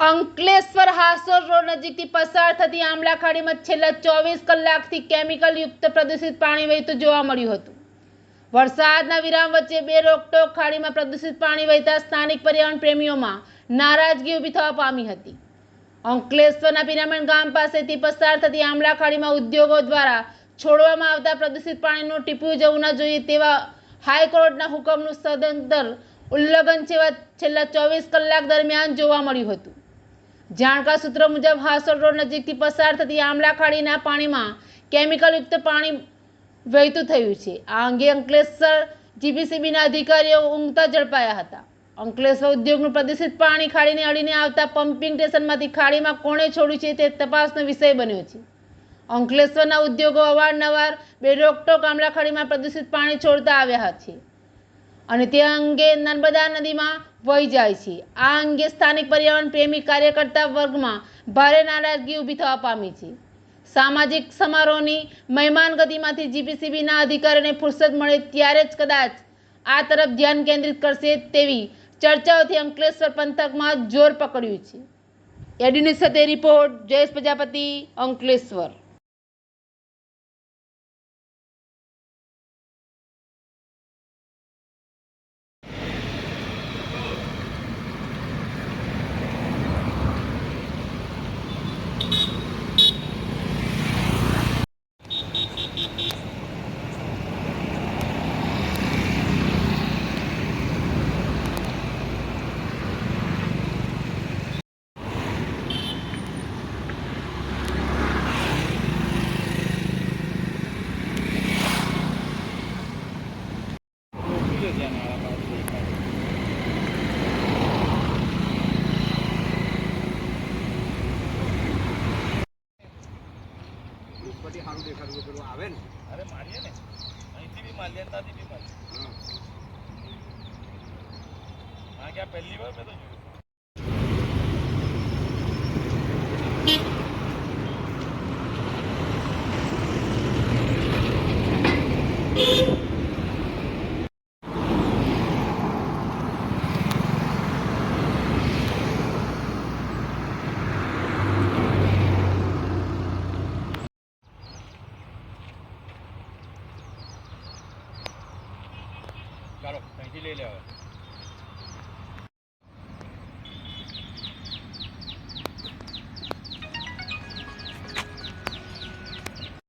Ankleshwar હાસોર road નજીકથી પસાર થતી આમલા છેલ્લા ચોવીસ કલાકથી કેમિકલયુક્ત પ્રદૂષિત પાણી વહેતું જોવા મળ્યું હતું. વરસાદના વિરામ વચ્ચે બે રોકટોક ખાડીમાં પ્રદૂષિત પાણી વહેતા સ્થાનિક પર્યાવરણ પ્રેમીઓમાં નારાજગી ઊભી થવા પામી હતી. અંકલેશ્વરના પિરામણ ગામ પાસેથી પસાર થતી આમલા ખાડીમાં ઉદ્યોગો દ્વારા છોડવામાં આવતા પ્રદૂષિત પાણીનું ટીપું જવું ન જોઈએ તેવા હાઈકોર્ટના હુકમનું સદંતર ઉલ્લંઘન જેવા છેલ્લા ચોવીસ કલાક દરમિયાન જોવા મળ્યું હતું. જાણકાર સૂત્રો મુજબ હાસોલ રોડ નજીકથી પસાર થતી આમલા ખાડીના પાણીમાં કેમિકલયુક્ત પાણી વહેતું થયું છે. આ અંગે અંકલેશ્વર જીપીસીબીના અધિકારીઓ ઊંઘતા ઝડપાયા હતા. અંકલેશ્વર ઉદ્યોગનું પ્રદૂષિત પાણી ખાડીને અડીને આવતા પમ્પિંગ સ્ટેશનમાંથી ખાડીમાં કોણે છોડ્યું છે તે તપાસનો વિષય બન્યો છે. અંકલેશ્વરના ઉદ્યોગો અવારનવાર બે રોકટોક આમલા ખાડીમાં પ્રદૂષિત પાણી છોડતા આવ્યા છે અને તે અંગે નર્મદા નદીમાં વહી જાય છે. આ અંગે સ્થાનિક પર્યાવરણ પ્રેમી કાર્યકર્તા વર્ગમાં ભારે નારાજગી ઊભી થવા પામી છે. સામાજિક સમારોહની મહેમાન ગતિમાંથી જીપીસીબીના અધિકારીને ફુરસદ મળે ત્યારે જ કદાચ આ તરફ ધ્યાન કેન્દ્રિત કરશે તેવી ચર્ચાઓથી અંકલેશ્વર પંથકમાં જોર પકડ્યું છે. એડીની સાથે રિપોર્ટ, જયેશ પ્રજાપતિ, અંકલેશ્વર. ઉપરથી સારું દેખાડવું પેલું આવે ને. અરે મારીએ ને. અહીંથી બી મારીએ ત્યાંથી બી મારીએ. હા. ક્યાં પહેલી વાર મેં તો જોયું. ચાલો અહીંથી લઈ લેવા.